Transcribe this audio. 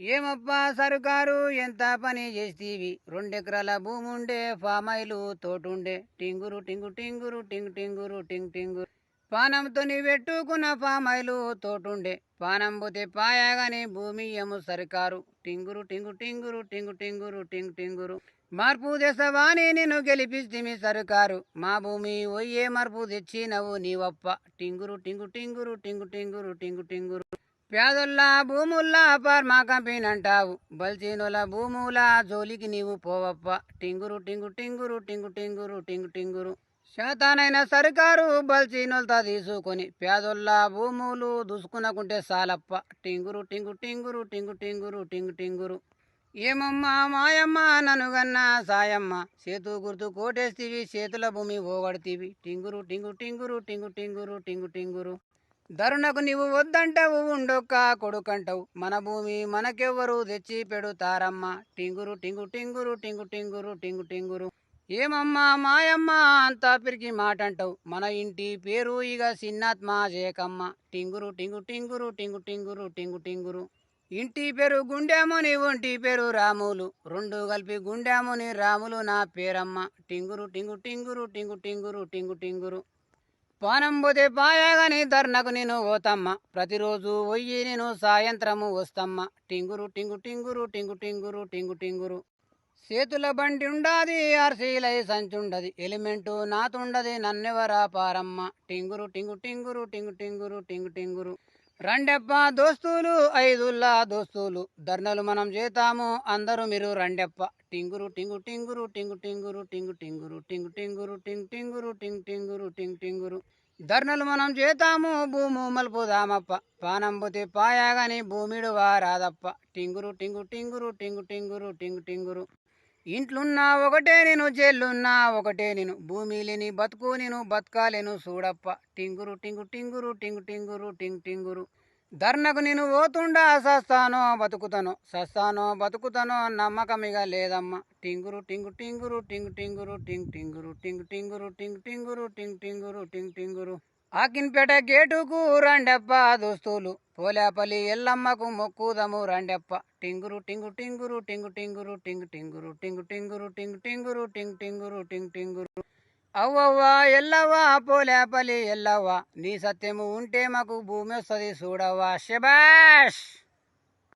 ఏమప్పా సరుకారు? ఎంత పని చేస్తీవి? రెండెకరాల భూముండే ఫామైలు తోటుండే. టింగురు టింగు టింగురు టింగు టింగురు టింగ్ టింగు. పానంతో పెట్టుకున్న ఫామాయిలు తోటుండే. పానం పోతే పాయాగాని భూమి ఏమో సరికారు. టింగురు టింగు టింగురు టింగు టింగురు టింగ్ టింగురు. మార్పు తెసవాని నేను గెలిపిస్తిమి సరుకారు. మా భూమి ఒయ్యే మార్పు తెచ్చినవు నీవప్ప. టింగురు టింగు టింగురు టింగు టింగురు టింగు టింగురు. పేదల్లా భూముల్లా ఫార్మా అంటావు బల్చీనుల భూముల జోలికి నీవు పోవప్ప. టింగురు టింగు టింగురు టింగు టింగురు టింగు టింగురు. శాతానైన సర్కారు బల్చీనులతో తీసుకొని పేదొల్ల భూములు దూసుకునకుంటే సాలప్ప. టింగురు టింగు టింగురు టింగు టింగురు టింగు టింగురు. ఏమమ్మా మాయమ్మ ననుగన్న సాయమ్మ. చేతు గుర్తు కోటేస్తీవి చేతుల భూమి పోగొడతీవి టింగురు టింగు టింగురు టింగు టింగురు టింగు టింగురు. ధరుణకు నీవు వద్దంటావు ఉండొక్క కొడుకంటావు. మన భూమి మనకెవ్వరు తెచ్చి పెడుతారమ్మా. టింగురు టింగు టింగురు టింగు టింగురు టింగు టింగురు. ఏమమ్మా మాయమ్మ అంతా పిరికి మాట అంటావు మన ఇంటి పేరు ఇక సిన్నాత్మ జేకమ్మ టింగురు టింగు టింగురు టింగు టింగురు టింగు టింగురు. ఇంటి పేరు గుండెముని ఒంటి పేరు రాములు. రెండు కలిపి గుండెముని రాములు నా పేరమ్మ. టింగురు టింగు టింగురు టింగు టింగురు టింగు టింగురు. పానంబుది పాయగని పాయాగాని ధర్నకు నేను ఓతమ్మ. ప్రతిరోజు ఒయ్యి నేను సాయంత్రము వస్తమ్మ. టింగురు టింగు టింగురు టింగు టింగురు టింగు టింగురు. చేతుల బండి ఉండాది ఆర్సీలై సంచుండది. ఎలిమెంటు నాతుండది నన్నెవరా పారమ్మ. టింగురు టింగు టింగురు టింగు టింగురు టింగు టింగురు. రండెప్ప దోస్తులు ఐదుల్లా దోస్తులు. ధర్నలు మనం చేతాము అందరూ మీరు రండెప్ప టింగురు టింగు టింగురు టింగు టింగురు టింగు టింగురు టింగు టింగురు టింగ్ టింగురు టింగ్ టింగురు టింగ్ టింగురు. ధర్నలు మనం చేతాము భూము మలుపుదామప్ప. పానం పోతే పాయాగాని భూమిడు వారాదప్ప. టింగురు టింగు టింగురు టింగు టింగురు టింగు టింగురు. ఇంట్లున్నా ఒకటే నేను జైలున్నా ఒకటే నేను భూమి లేని బతుకు నేను బతకాలేను చూడప్ప టింగురు టింగు టింగురు టింగు టింగురు టింగ్ టింగురు ధర్నకు నేను పోతుండా సస్తానో బతుకుతానో సస్తానో బతుకుతానో నమ్మకమిగా లేదమ్మా టింగురు టింగు టింగురు టింగు టింగురు టింగ్ టింగురు టింగు టింగురు టింగ్ టింగురు టింగ్ టింగురు టింగ్ టింగురు ఆకిన్పేట గేటుకు రండప్ప దోస్తులు పోలేపల్లి ఎల్లమ్మకు మొక్కుదము రండప్ప టింగురు టింగు టింగురు టింగు టింగురు టింగు టింగురు టింగు టింగురు టింగు టింగురు టింగ్ టింగురు టింగ్ టింగురు అవ్వవ్వా ఎల్లవ్వా పోలేపల్లి ఎల్లవ్వా నీ సత్యము ఉంటే మాకు భూమి వస్తుంది చూడవ్వా శబాష్